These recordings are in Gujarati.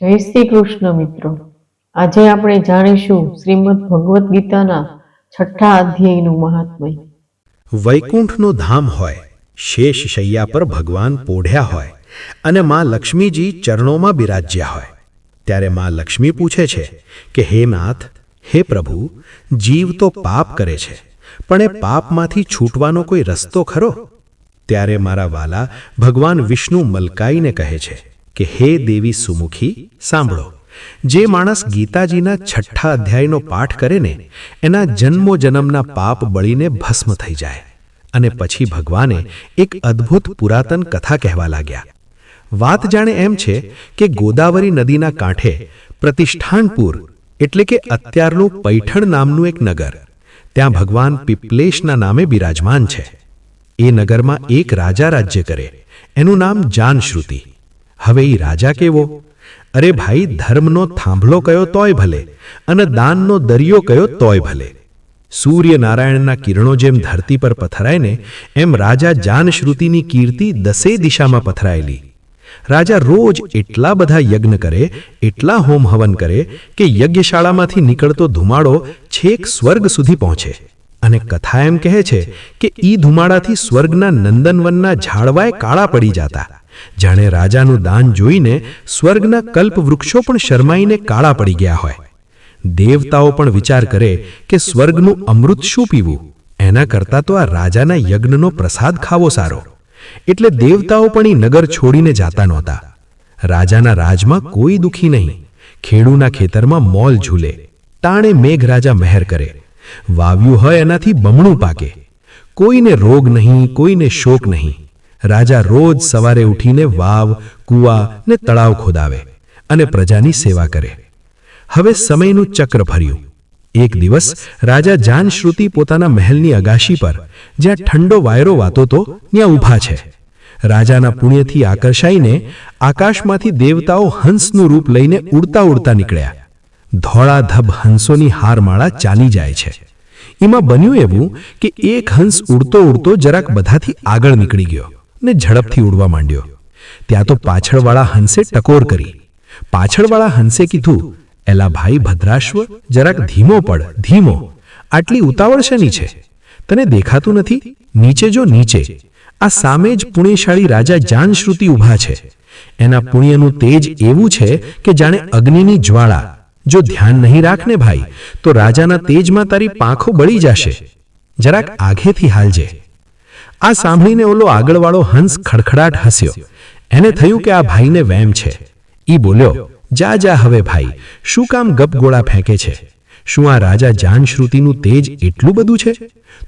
જય શ્રી કૃષ્ણ મિત્રો. આજે આપણે જાણીશું શ્રીમદ ભગવદ્ ગીતાના છઠ્ઠા અધ્યાયનું મહાત્મય. વૈકુંઠનું ધામ હોય, શેષ શૈયા પર ભગવાન પોઢ્યા હોય અને માં લક્ષ્મીજી ચરણોમાં બિરાજ્યા હોય, ત્યારે માં લક્ષ્મી પૂછે છે કે, હે નાથ, હે પ્રભુ, જીવ તો પાપ કરે છે, પણ એ પાપમાંથી છૂટવાનો કોઈ રસ્તો ખરો? ત્યારે મારા વાલા ભગવાન વિષ્ણુ મલકાઈને કહે છે કે હે દેવી સુમુખી, સાંભળો. જે માણસ ગીતાજીના છઠ્ઠા અધ્યાયનો પાઠ કરે ને, એના જન્મો જન્મના પાપ બળીને ભસ્મ થઈ જાય. અને પછી ભગવાને એક અદ્ભુત પુરાતન કથા કહેવા લાગ્યા. વાત જાણે એમ છે કે ગોદાવરી નદીના કાંઠે પ્રતિષ્ઠાનપુર એટલે કે અત્યારનું પૈઠણ નામનું એક નગર. ત્યાં ભગવાન પીપલેશના નામે બિરાજમાન છે. એ નગરમાં એક રાજા રાજ્ય કરે. એનું નામ જાનશ્રુતિ. હવે એ રાજા કેવો? અરે ભાઈ, ધર્મનો થાંભલો કયો તોય ભલે અને દાનનો દરિયો કયો તોય ભલે. સૂર્યનારાયણના કિરણો જેમ ધરતી પર પથરાય ને એમ રાજા જાનશ્રુતિની કીર્તિ દસે દિશામાં પથરાયેલી. રાજા રોજ એટલા બધા યજ્ઞ કરે, એટલા હોમ હવન કરે કે યજ્ઞશાળામાંથી નીકળતો ધુમાડો છેક સ્વર્ગ સુધી પહોંચે. અને કથા એમ કહે છે કે ઈ ધુમાડાથી સ્વર્ગના નંદનવનના ઝાડવાએ કાળા પડી જતા. જાણે રાજાનું દાન જોઈને સ્વર્ગના કલ્પ વૃક્ષો પણ શરમાઈને કાળા પડી ગયા હોય. દેવતાઓ પણ વિચાર કરે કે સ્વર્ગનું અમૃત શું પીવું? એના કરતાં તો આ રાજાના યજ્ઞનો પ્રસાદ ખાવો સારો. એટલે દેવતાઓ પણ એ નગર છોડીને જાતા નહોતા. રાજાના રાજમાં કોઈ દુખી નહીં. ખેડૂના ખેતરમાં મોલ ઝૂલે. ટાણે મેઘરાજા મહેર કરે. વાવ્યું હોય એનાથી બમણું પાકે. કોઈને રોગ નહીં, કોઈને શોક નહીં. રાજા રોજ સવારે ઉઠીને વાવ, કૂવા ને તળાવ ખોદાવે અને પ્રજાની સેવા કરે. હવે સમયનું ચક્ર ફર્યું. એક દિવસ રાજા જાનશ્રુતિ પોતાના મહેલની અગાશી પર, જ્યાં ઠંડો વાયરો વાતો તો, ત્યાં ઊભા છે. રાજાના પુણ્યથી આકર્ષાઈને આકાશમાંથી દેવતાઓ હંસનું રૂપ લઈને ઉડતા ઉડતા નીકળ્યા. ધોળાધબ હંસોની હારમાળા ચાલી જાય છે. એમાં બન્યું એવું કે એક હંસ ઉડતો ઉડતો જરાક બધાથી આગળ નીકળી ગયો. ને ઝડપથી ઉડવા માંડ્યો. ત્યાં તો પાછળવાળા હંસે ટકોર કરી. પાછળવાળા હંસે કીધું, એલા ભાઈ ભદ્રાશ્વ જરાક ધીમો પડ, ધીમો. આટલી ઉતાવળ શેની છે? તને દેખાતું નથી? નીચે જો નીચે. આ સામે જ પુણ્યશાળી રાજા જાનશ્રુતિ ઊભા છે. એના પુણ્યનું તેજ એવું છે કે જાણે અગ્નિની જ્વાળા. જો ધ્યાન નહીં રાખને ભાઈ, તો રાજાના તેજમાં તારી પાંખો બળી જશે. જરાક આગેથી હાલજે. આ સાંભળીને ઓલો આગળવાળો હંસ ખડખડાટ હસ્યો. એને થયું કે આ ભાઈને વેમ છે. ઈ બોલ્યો, જા જા હવે ભાઈ, શું કામ ગપગોળા ફેંકે છે? શું આ રાજા જાનશ્રુતિનું તેજ એટલું બધું છે?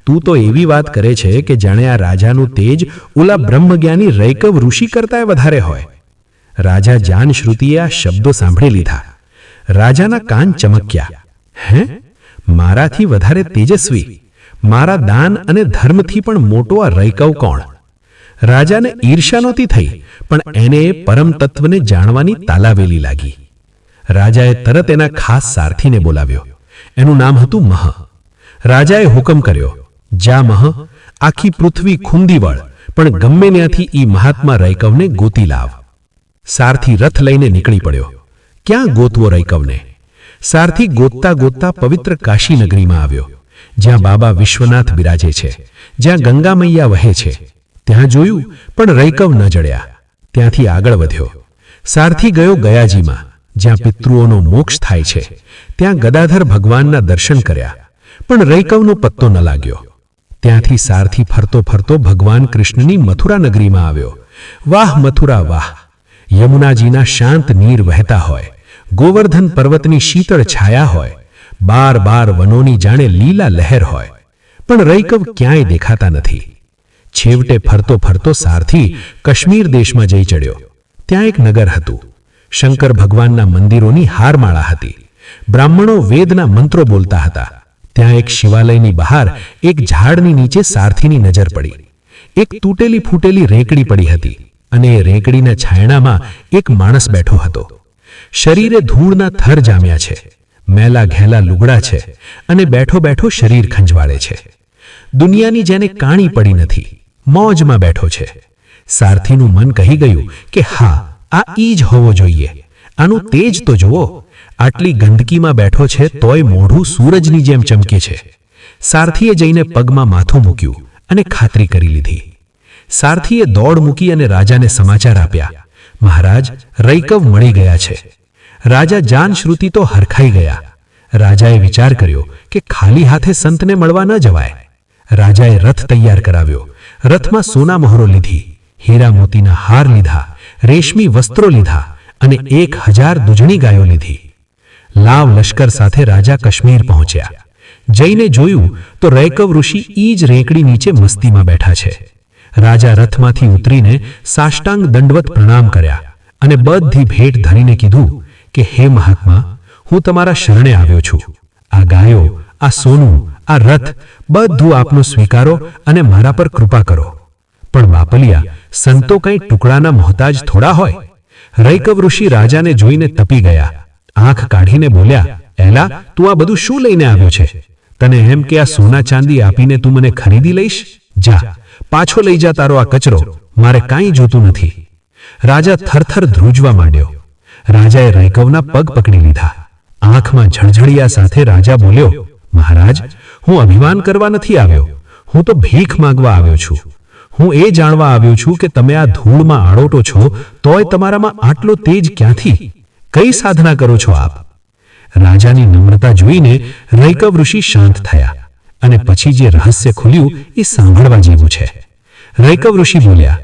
તું તો એવી વાત કરે છે કે જાણે આ રાજાનું તેજ ઓલા બ્રહ્મજ્ઞાની રૈકવ ઋષિ કરતાંય વધારે હોય. રાજા જાનશ્રુતિએ આ શબ્દો સાંભળી લીધા. રાજાના કાન ચમક્યા. હે? મારાથી વધારે તેજસ્વી. મારા દાન અને ધર્મથી પણ મોટો આ રૈકવ કોણ? રાજાને ઈર્ષા નહોતી થઈ, પણ એને એ પરમ તત્વને જાણવાની તાલાવેલી લાગી. રાજાએ તરત એના ખાસ સારથીને બોલાવ્યો. એનું નામ હતું મહ. રાજાએ હુકમ કર્યો, જા મહ, આખી પૃથ્વી ખૂંદી વળ, પણ ગમે ત્યાંથી ઈ મહાત્મા રૈકવને ગોતી લાવ. સારથી રથ લઈને નીકળી પડ્યો. ક્યાં ગોતવો રૈકવને? સારથી ગોતતા ગોતતા પવિત્ર કાશી નગરીમાં આવ્યો. જ્યાં બાબા વિશ્વનાથ બિરાજે છે, જ્યાં ગંગા મૈયા વહે છે. ત્યાં જોયું, પણ રૈકવ ન જડ્યા. ત્યાંથી આગળ વધ્યો. સારથી ગયો ગયાજીમાં, જ્યાં પિતૃઓનો મોક્ષ થાય છે. ત્યાં ગદાધર ભગવાનના દર્શન કર્યા, પણ રૈકવનો પત્તો ન લાગ્યો. ત્યાંથી સારથી ફરતો ફરતો ભગવાન કૃષ્ણની મથુરા નગરીમાં આવ્યો. વાહ, મથુરા, વાહ! યમુનાજીના શાંત નીર વહેતા હોય. ગોવર્ધન પર્વતની શીતળ છાયા હોય. બાર બાર વનોની જાણે લીલા લહેર હોય. પણ રૈકવ ક્યાંય દેખાતા નથી. છેવટે ફરતો ફરતો સારથી કાશ્મીર દેશમાં જઈ ચડ્યો. ત્યાં એક નગર હતું. શંકર ભગવાનના મંદિરોની હારમાળા હતી. બ્રાહ્મણો વેદના મંત્રો બોલતા હતા. ત્યાં એક શિવાલયની બહાર એક ઝાડની નીચે સારથીની નજર પડી. એક તૂટેલી ફૂટેલી રેંકડી પડી હતી અને એ રેંકડીના છાયણામાં એક માણસ બેઠો હતો. શરીરે ધૂળના થર જામ્યા છે. મેલા ઘેલા લુગડા છે અને બેઠો બેઠો શરીર ખંજવાળે છે. દુનિયાની જેને કાણી પડી નથી, મોજમાં બેઠો છે. સારથીનું મન કહી ગયું કે હા, આ ઈ જ હોવો જોઈએ. આનું તેજ તો જુઓ, આટલી ગંદકીમાં બેઠો છે તોય મોઢું સૂરજની જેમ ચમકે છે. સારથીએ જઈને પગમાં માથું મૂક્યું અને ખાતરી કરી લીધી. સારથીએ દોડ મૂકી અને રાજાને સમાચાર આપ્યા. મહારાજ, રૈકવ મળી ગયા છે. રાજા જાનશ્રુતિ તો હરખાઈ ગયા. રાજાએ વિચાર કર્યો કે ખાલી હાથે સંતને મળવા ન જવાય. રાજાએ રથ તૈયાર કરાવ્યો. રથમાં સોના મહોરો લીધી. હીરા મોતીના હાર લીધા. રેશમી વસ્ત્રો લીધા અને એક હજાર દુજણી ગાયો લીધી. લાવ લશ્કર સાથે રાજા કશ્મીર પહોંચ્યા. જઈને જોયું તો રૈકવ ઋષિ ઈ જ રેંકડી નીચે મસ્તીમાં બેઠા છે. રાજા રથમાંથી ઉતરીને સાષ્ટાંગ દંડવત પ્રણામ કર્યા અને બધી ભેટ ધરીને કીધું કે હે મહાત્મા, હું તમારા શરણે આવ્યો છું. આ ગાયો, આ સોનું, આ રથ, બધું આપનો સ્વીકારો અને મારા પર કૃપા કરો. પણ બાપલિયા, સંતો કંઈ ટુકડાના મોહતાજ થોડા હોય? રૈકવ ઋષિ રાજાને જોઈને તપી ગયા. આંખ કાઢીને બોલ્યા, એલા, તું આ બધું શું લઈને આવ્યો છે? તને એમ કે આ સોના ચાંદી આપીને તું મને ખરીદી લઈશ? જા, પાછો લઈ જા તારો આ કચરો. મારે કાંઈ જોતું નથી. રાજા થરથર ધ્રુજવા માંડ્યો. રાજાએ રૈકવના પગ પકડી લીધા. આંખમાં ઝળઝળિયા સાથે રાજા બોલ્યો, મહારાજ, હું અભિમાન કરવા નથી આવ્યો. હું તો ભીખ માંગવા આવ્યો છું. હું એ જાણવા આવ્યો છું કે તમે આ ધૂળમાં આડોટો છો, તોય તમારામાં આટલો તેજ ક્યાંથી? કઈ સાધના કરો છો આપ? રાજાની નમ્રતા જોઈને રૈકવ ઋષિ શાંત થયા અને પછી જે રહસ્ય ખુલ્યું એ સાંભળવા જેવું છે. રૈકવ ઋષિ બોલ્યા,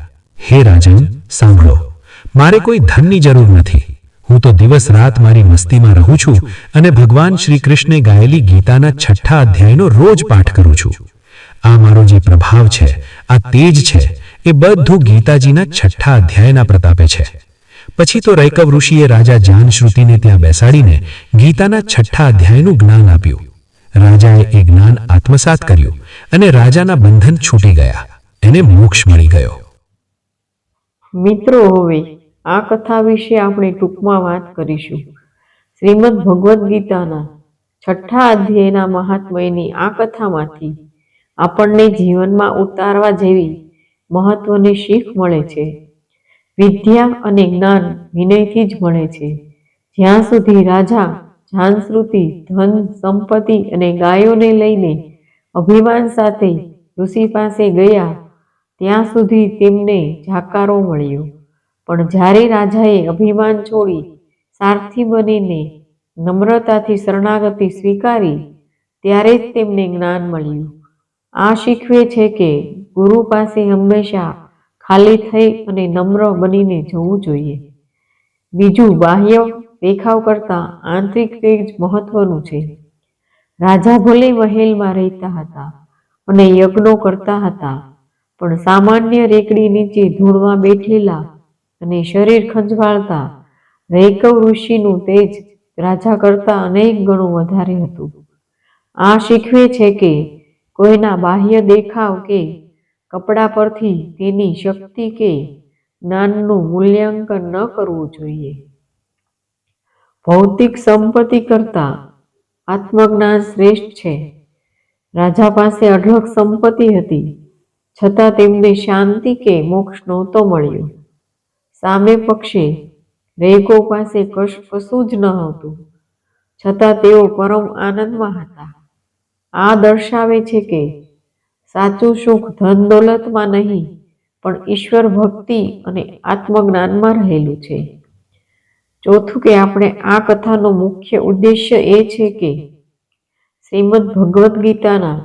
હે રાજન, સાંભળો. મારે કોઈ ધનની જરૂર નથી. હું તો દિવસ રાત મારી મસ્તીમાં રહું છું અને ભગવાન શ્રી કૃષ્ણે ગાયેલી ગીતાના છઠ્ઠા અધ્યાયનો રોજ પાઠ કરું છું. આ મારો જે પ્રભાવ છે, આ તેજ છે, એ બધું ગીતાજીના છઠ્ઠા અધ્યાયના પ્રતાપે છે. પછી તો રૈકવ ઋષિએ રાજા જાનશ્રુતિને ત્યાં બેસાડીને ગીતાના છઠ્ઠા અધ્યાયનું જ્ઞાન આપ્યું. રાજાએ એ જ્ઞાન આત્મસાત કર્યું અને રાજાના બંધન છૂટી ગયા. એને મોક્ષ મળી ગયો. મિત્રો, હવે આ કથા વિશે આપણે ટૂંકમાં વાત કરીશું. શ્રીમદ ભગવદ્ ગીતાના છઠ્ઠા અધ્યાયના મહાત્મયની આ કથામાંથી આપણને જીવનમાં ઉતારવા જેવી મહત્વની શીખ મળે છે. વિદ્યા અને જ્ઞાન વિનયથી જ મળે છે. જ્યાં સુધી રાજા જાનશ્રુતિ ધન, સંપત્તિ અને ગાયોને લઈને અભિમાન સાથે ઋષિ પાસે ગયા, ત્યાં સુધી તેમને જાકારો મળ્યો. પણ જ્યારે રાજાએ અભિમાન છોડી સારથી બનીને નમ્રતાથી શરણાગતિ સ્વીકારી, ત્યારે જ તેમને જ્ઞાન મળ્યું. આ શીખવે છે કે ગુરુ પાસે હંમેશા ખાલી થઈ અને નમ્ર બનીને જવું જોઈએ. બીજું બાહ્ય દેખાવ કરતાં આંતરિક તેજ મહત્વનું છે. રાજા ભલે મહેલમાં રહેતા હતા અને યજ્ઞો કરતા હતા, પણ સામાન્ય રેકડી નીચે ધૂળમાં બેઠેલા અને શરીર ખંજવાળતા. રૈકવ ઋષિનું તેજ રાજા કરતા અનેક ગણું વધારે હતું. આ શીખવે છે કે કોઈના બાહ્ય દેખાવ કે કપડા પરથી તેની શક્તિ કે જ્ઞાનનું મૂલ્યાંકન ન કરવું જોઈએ. ભૌતિક સંપત્તિ કરતા આત્મજ્ઞાન શ્રેષ્ઠ છે. રાજા પાસે અઢળક સંપત્તિ હતી. છતાં તેમને શાંતિ કે મોક્ષ નહોતો મળ્યો. સામે પક્ષે રેકો પાસે કશું જ ન હતું. છતાં તેઓ પરમ આનંદમાં હતા. આ દર્શાવે છે કે સાચું સુખ ધન દોલતમાં નહીં, પણ ઈશ્વર ભક્તિ અને આત્મજ્ઞાનમાં રહેલું છે. ચોથું કે આપણે આ કથાનો મુખ્ય ઉદ્દેશ્ય એ છે કે શ્રીમદ ભગવદ્ ગીતાના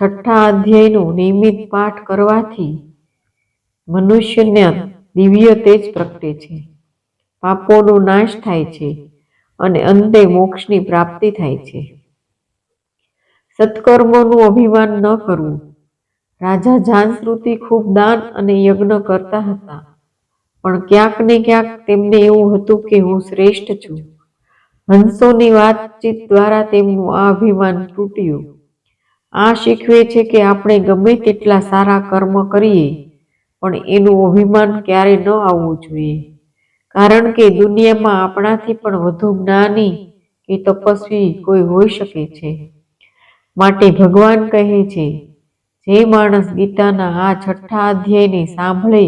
છઠ્ઠા અધ્યાયનો નિયમિત પાઠ કરવાથી મનુષ્યના દિવ્ય તેજ પ્રગટે છે. પાપોનો નાશ થાય છે અને અંતે મોક્ષની પ્રાપ્તિ થાય છે. સત્કર્મોનું અભિમાન ન કરવું. રાજા જાનશ્રુતિ ખૂબ દાન અને યજ્ઞ કરતા હતા. પણ ક્યાંક ને ક્યાંક તેમને એવું હતું કે હું શ્રેષ્ઠ છું. હંસોની વાતચીત દ્વારા તેમનું આ અભિમાન તૂટ્યું. આ શીખવે છે કે આપણે ગમે તેટલા સારા કર્મ કરીએ પણ એનું અભિમાન ક્યારે ન આવવું જોઈએ. કારણ કે દુનિયામાં આપણાથી પણ વધુ જ્ઞાની કે તપસ્વી કોઈ હોઈ શકે છે. માટે ભગવાન કહે છે, જે માણસ ગીતાના આ છઠ્ઠા અધ્યાયને સાંભળે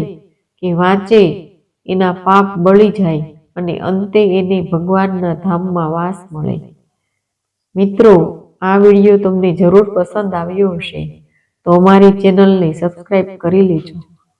કે વાંચે, એના પાપ બળી જાય અને અંતે એને ભગવાનના ધામમાં વાસ મળે. મિત્રો, આ વીડિયો તમને જરૂર પસંદ આવ્યો હશે, તો અમારી ચેનલને સબસ્ક્રાઈબ કરી લેજો.